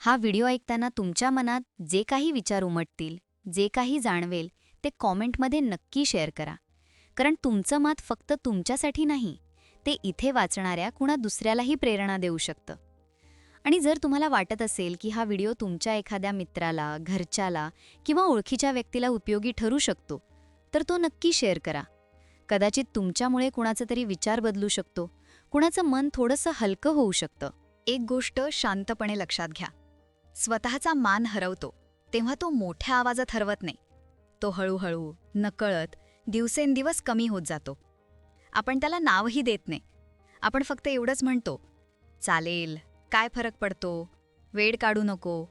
हा व्हिडिओ ऐकताना तुमच्या मनात जे काही विचार उमटतील जे काही जाणवेल ते कॉमेंटमध्ये नक्की शेअर करा. कारण तुमचं मत फक्त तुमच्यासाठी नाही ते इथे वाचणाऱ्या कुणा दुसऱ्यालाही प्रेरणा देऊ शकतं. आणि जर तुम्हाला वाटत असेल की हा व्हिडिओ तुमच्या एखाद्या मित्राला घरच्याला किंवा ओळखीच्या व्यक्तीला उपयोगी ठरू शकतो तर तो नक्की शेअर करा. कदाचित तुमच्यामुळे कुणाचा तरी विचार बदलू शकतो कुणाचं मन थोडंसं हलकं होऊ शकतं. एक गोष्ट शांतपणे लक्षात घ्या. स्वतःचा मान हरवतो तेव्हा तो मोठ्या आवाजात हरवत नाही. तो हळूहळू नकळत दिवसेंदिवस कमी होत जातो. आपण त्याला नावही देत नाही. आपण फक्त एवढंच म्हणतो चालेल काय फरक पडतो? वेळ काढू नको.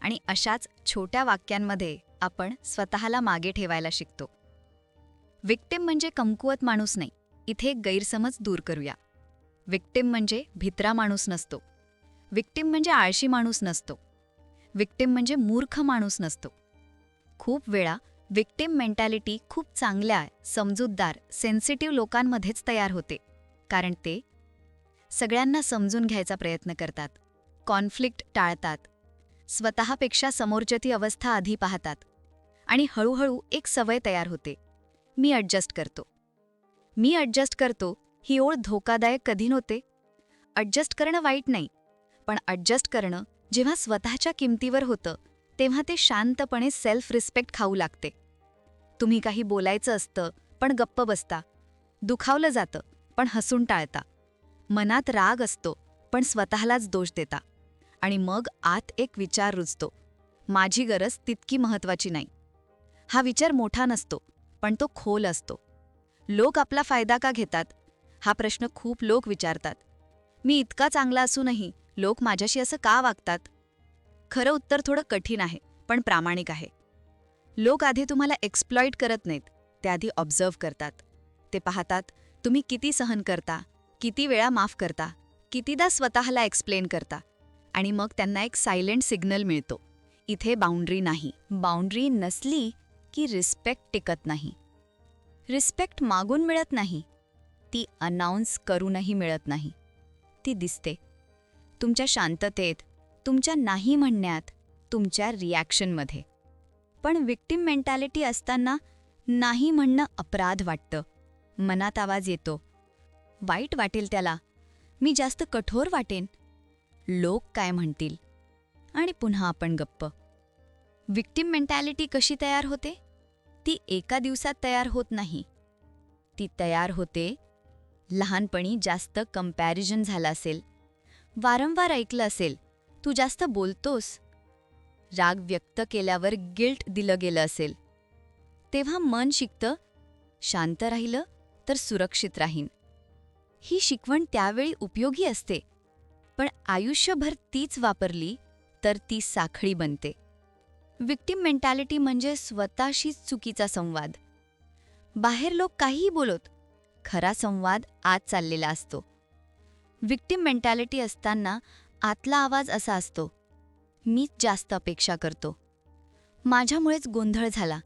आणि अशाच छोट्या वाक्यांमध्ये आपण स्वतःला मागे ठेवायला शिकतो. विक्टिम म्हणजे कमकुवत माणूस नाही. इथे एक गैरसमज दूर करूया. विक्टिम म्हणजे भित्रा माणूस नसतो. विक्टिम म्हणजे आळशी माणूस नसतो. विक्टिम म्हणजे मूर्ख माणूस नसतो. खूप वेळा विक्टिम मेंटॅलिटी खूप चांगल्या समजूतदार सेन्सिटिव्ह लोकांमध्येच तयार होते. कारण ते सगळ्यांना समजून घ्यायचा प्रयत्न करतात. कॉन्फ्लिक्ट टाळतात. स्वतःपेक्षा समोरच्या ती अवस्था आधी पाहतात. आणि हळूहळू एक सवय तयार होते. मी ॲडजस्ट करतो. मी ॲडजस्ट करतो ही ओळ धोकादायक कधी नव्हते. ॲडजस्ट करणं वाईट नाही. पण ॲडजस्ट करणं जेव्हा स्वतःच्या किमतीवर होतं तेव्हा ते शांतपणे सेल्फ रिस्पेक्ट खाऊ लागते. तुम्ही काही बोलायचं असतं पण गप्प बसता. दुखावलं जातं पण हसून टाळता. मनात राग असतो पण स्वतःलाच दोष देता. आणि मग आत एक विचार रुजतो. माझी गरज तितकी महत्वाची नाही. हा विचार मोठा नसतो पण तो खोल असतो. लोक आपला फायदा का घेतात? हा प्रश्न खूप लोक विचारतात. मी इतका चांगला असूनही लोक माझ्याशी असं का वागतात? खरं उत्तर थोडं कठीण आहे पण प्रामाणिक आहे. लोक आधी तुम्हाला एक्सप्लॉइट करत नाहीत ते आधी ऑब्झर्व करतात. ते पाहतात तुम्ही किती सहन करता किती वेळा माफ करता कितीदा स्वतःला एक्सप्लेन करता? आणि मग त्यांना एक सायलेंट सिग्नल मिळतो. इथे बाउंड्री नाही. बाउंड्री नसली की रिस्पेक्ट टिकत नाही. रिस्पेक्ट मागून मिळत नाही. ती अनाऊन्स करूनही मिळत नाही. ती दिसते. तुमच्या शांततेत तुमच्या नाही म्हणण्यात तुमच्या रिॲक्शनमध्ये पण विक्टिम मेंटॅलिटी असताना नाही म्हणणं अपराध वाटतं. मनात आवाज येतो. वाईट वाटेल त्याला. मी जास्त कठोर वाटेन. लोक काय म्हणतील? आणि पुन्हा आपण गप्प. विक्टिम मेंटॅलिटी कशी तयार होते? ती एका दिवसात तयार होत नाही. ती तयार होते. लहानपणी जास्त कंपॅरिजन झालं असेल. वारंवार ऐकलं असेल तू जास्त बोलतोस. राग व्यक्त केल्यावर गिल्ट दिलं गेलं असेल. तेव्हा मन शिकतं शांत राहिलं तर सुरक्षित राहीन. ही शिकवण त्यावेळी उपयोगी असते पण आयुष्यभर तीच वापरली तर ती साखळी बनते. विक्टिम मेंटॅलिटी म्हणजे स्वतःशीच चुकीचा संवाद. बाहेर लोक काहीही बोलत खरा संवाद आत चाललेला असतो. विक्टिम मेंटॅलिटी असताना आतला आवाज असा असतो मीच जास्त अपेक्षा करतो. माझ्यामुळेच गोंधळ झाला.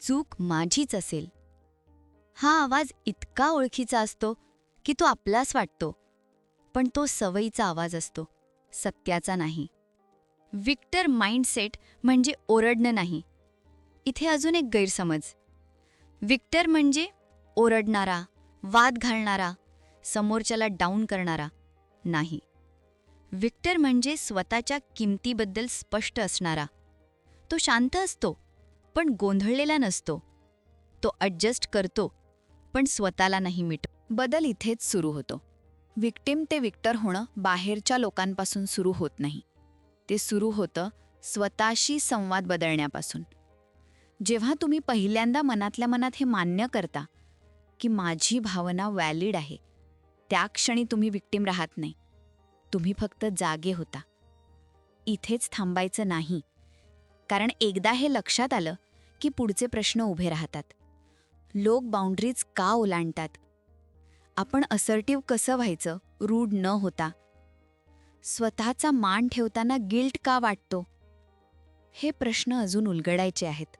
चूक माझीच असेल. हा आवाज इतका ओळखीचा असतो की तो आपलाच वाटतो पण तो सवयीचा आवाज असतो सत्याचा नाही. विक्टर माइंडसेट म्हणजे ओरडणं नाही. इथे अजून एक गैरसमज. विक्टर म्हणजे ओरडणारा वाद घालणारा समोरच्याला डाऊन करणारा नाही. विक्टर म्हणजे स्वतःच्या किमतीबद्दल स्पष्ट असणारा. तो शांत असतो पण गोंधळलेला नसतो. तो अडजस्ट करतो पण स्वतःला नाही मिट बदल इथेच सुरू होतो. विक्टिम ते विक्टर होणं बाहेरच्या लोकांपासून सुरू होत नाही. ते सुरू होतं स्वतःशी संवाद बदलण्यापासून. जेव्हा तुम्ही पहिल्यांदा मनातल्या मनात हे मान्य करता की माझी भावना व्हॅलिड आहे त्या क्षणी तुम्ही विक्टीम राहत नाही. तुम्ही फक्त जागे होता. इथेच थांबायचं नाही. कारण एकदा हे लक्षात आलं की पुढचे प्रश्न उभे राहतात. लोक बाउंड्रीज का ओलांडतात? आपण असर्टिव्ह कसं व्हायचं? रूढ न होता. स्वतःचा मान ठेवताना गिल्ट का वाटतो? हे प्रश्न अजून उलगडायचे आहेत.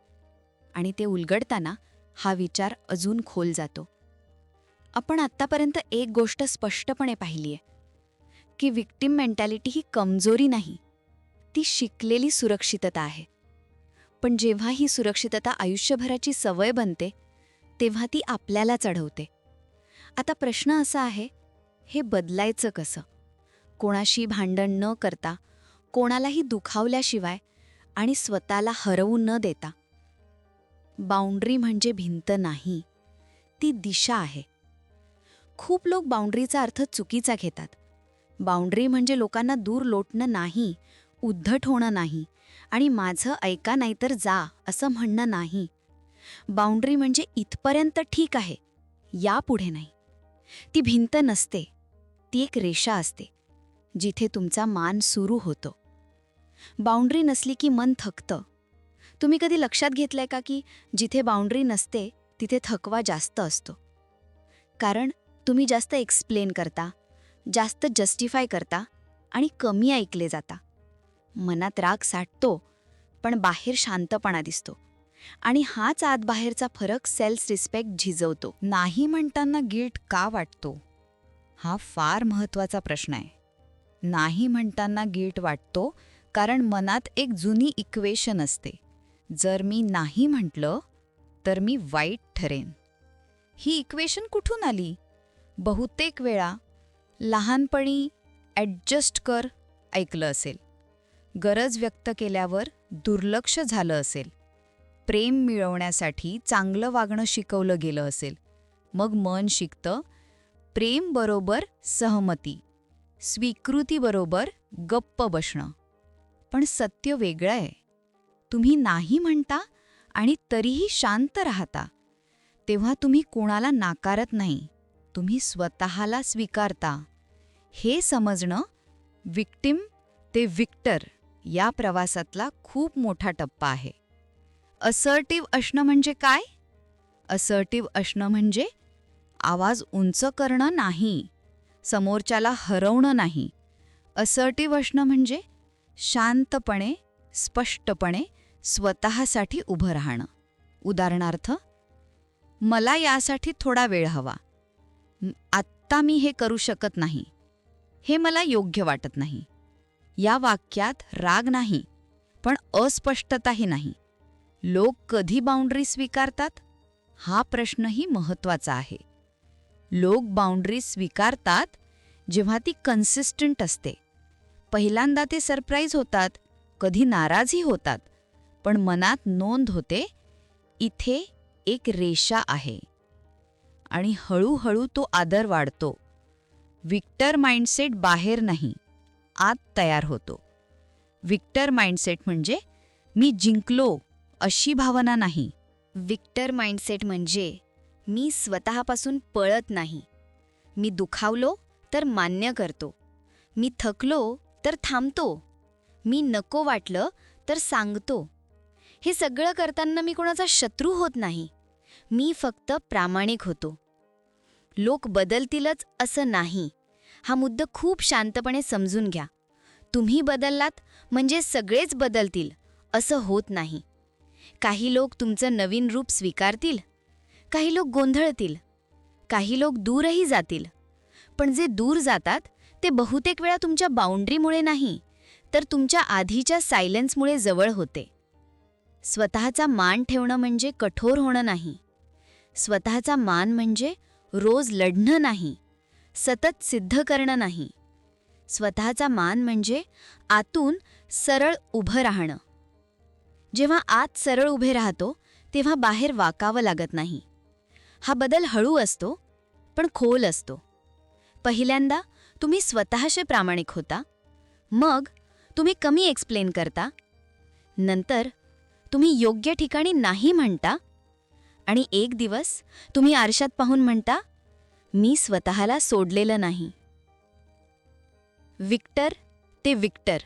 आणि ते उलगडताना हा विचार अजून खोल जातो. आपण आत्तापर्यंत एक गोष्ट स्पष्टपणे पाहिली आहे की विक्टिम मेंटॅलिटी ही कमजोरी नाही ती शिकलेली सुरक्षितता आहे. पण जेव्हा ही सुरक्षितता आयुष्यभराची सवय बनते तेव्हा ती आपल्याला चढवते आता प्रश्न असा आहे हे बदलायचं कसं? कोणाशी भांडण न करता कोणालाही दुखावल्याशिवाय आणि स्वतःला हरवू न देता. बाउंड्री म्हणजे भिंत नाही ती दिशा आहे. खूप लोक बाउंड्रीचा अर्थ चुकीचा घेतात. बाउंड्री म्हणजे लोकांना दूर लोटणं नाही उद्धट होणं नाही आणि माझं ऐका नाहीतर जा असं म्हणणं नाही. बाउंड्री म्हणजे इथपर्यंत ठीक आहे यापुढे नाही. ती भिंत नसते ती एक रेषा असते जिथे तुमचा मान सुरू होतो. बाउंड्री नसली की मन थकतं. तुम्ही कधी लक्षात घेतलंय का की जिथे बाउंड्री नसते तिथे थकवा जास्त असतो? कारण तुम्ही जास्त एक्सप्लेन करता जास्त जस्टिफाय करता आणि कमी ऐकले जाता. मनात राग साठतो पण बाहेर शांतपणा दिसतो आणि हाच आतबाहेरचा फरक सेल्फ रिस्पेक्ट झिजवतो. नाही म्हणताना गिल्ट का वाटतो? हा फार महत्त्वाचा प्रश्न आहे. नाही म्हणताना गिल्ट वाटतो कारण मनात एक जुनी इक्वेशन असते. जर मी नाही म्हटलं तर मी वाईट ठरेन. ही इक्वेशन कुठून आली? बहुतेक वेळा लहानपणी ॲडजस्ट कर ऐकलं असेल. गरज व्यक्त केल्यावर दुर्लक्ष झालं असेल. प्रेम मिळवण्यासाठी चांगलं वागणं शिकवलं गेलं असेल. मग मन शिकतं. प्रेम बरोबर सहमती. स्वीकृतीबरोबर गप्प बसणं. पण सत्य वेगळं आहे. तुम्ही नाही म्हणता आणि तरीही शांत राहता. तेव्हा तुम्ही कोणाला नाकारत नाही. तुम्ही स्वतःला स्वीकारता. हे समजणं विक्टिम ते विक्टर या प्रवासातला खूप मोठा टप्पा आहे. असर्टिव्ह असणं म्हणजे काय? असर्टिव्ह असणं म्हणजे आवाज उंच करणं नाही समोरच्याला हरवणं नाही. असर्टिव्ह असणं म्हणजे शांतपणे स्पष्टपणे स्वतःसाठी उभं राहणं. उदाहरणार्थ मला यासाठी थोडा वेळ हवा. आत्ता मी हे करू शकत नाही. हे मला योग्य वाटत नाही. या वाक्यात राग नाही पण अस्पष्टताही नाही. लोक कधी बाउंड्री स्वीकारतात? हा प्रश्नही महत्त्वाचा आहे. लोक बाउंड्री स्वीकारतात जेव्हा ती कन्सिस्टंट असते. पहिल्यांदा ते सरप्राईज होतात कधी नाराजही होतात पण मनात नोंद होते इथे एक रेषा आहे. आणि हळूहळू तो आदर वाढतो. विक्टर माइंडसेट बाहेर नाही आत तयार होतो. विक्टर माइंडसेट म्हणजे मी जिंकलो अशी भावना नाही. विक्टर माइंडसेट म्हणजे मी स्वतःपासून पळत नाही. मी दुखावलो तर मान्य करतो. मी थकलो तर थांबतो. मी नको वाटलं तर सांगतो. हे सगळं करताना मी कोणाचा शत्रू होत नाही. मी फक्त प्रामाणिक होतो. लोक बदलतीलच असं नाही. हा मुद्दा खूप शांतपणे समजून घ्या. तुम्ही बदललात म्हणजे सगळेच बदलतील असं होत नाही. काही लोक तुमचं नवीन रूप स्वीकारतील काही लोक गोंधळतील काही लोक दूरही जातील. पण जे दूर जातात ते बहुतेक वेळा तुमच्या बाउंड्रीमुळे नाही तर तुमच्या आधीच्या सायलेन्समुळे जवळ होते. स्वतःचा मान ठेवणं म्हणजे कठोर होणं नाही. स्वतःचा मान म्हणजे रोज लढणं नाही सतत सिद्ध करणं नाही. स्वतःचा मान म्हणजे आतून सरळ उभं राहणं. जेव्हा आत सरळ उभे राहतो तेव्हा बाहेर वाकावं लागत नाही. हा बदल हळू असतो पण खोल असतो. पहिल्यांदा तुम्ही स्वतःशी प्रामाणिक होता मग तुम्ही कमी एक्सप्लेन करता. नंतर तुम्ही योग्य ठिकाणी नाही म्हणता आणि एक दिवस तुम्ही आरशात पाहून म्हणता मी स्वतःला सोडलेलं नाही. विक्टर ते विक्टर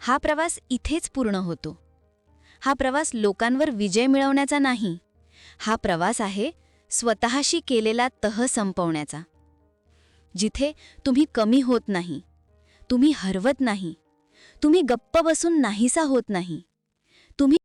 हा प्रवास इथेच पूर्ण होतो. हा प्रवास लोकांवर विजय मिळवण्याचा नाही हा प्रवास आहे स्वतःशी केलेला तह संपवण्याचा. जिथे तुम्ही कमी होत नाही तुम्ही हरवत नाही तुम्ही गप्प बसून नाहीसा होत नाही तुम्ही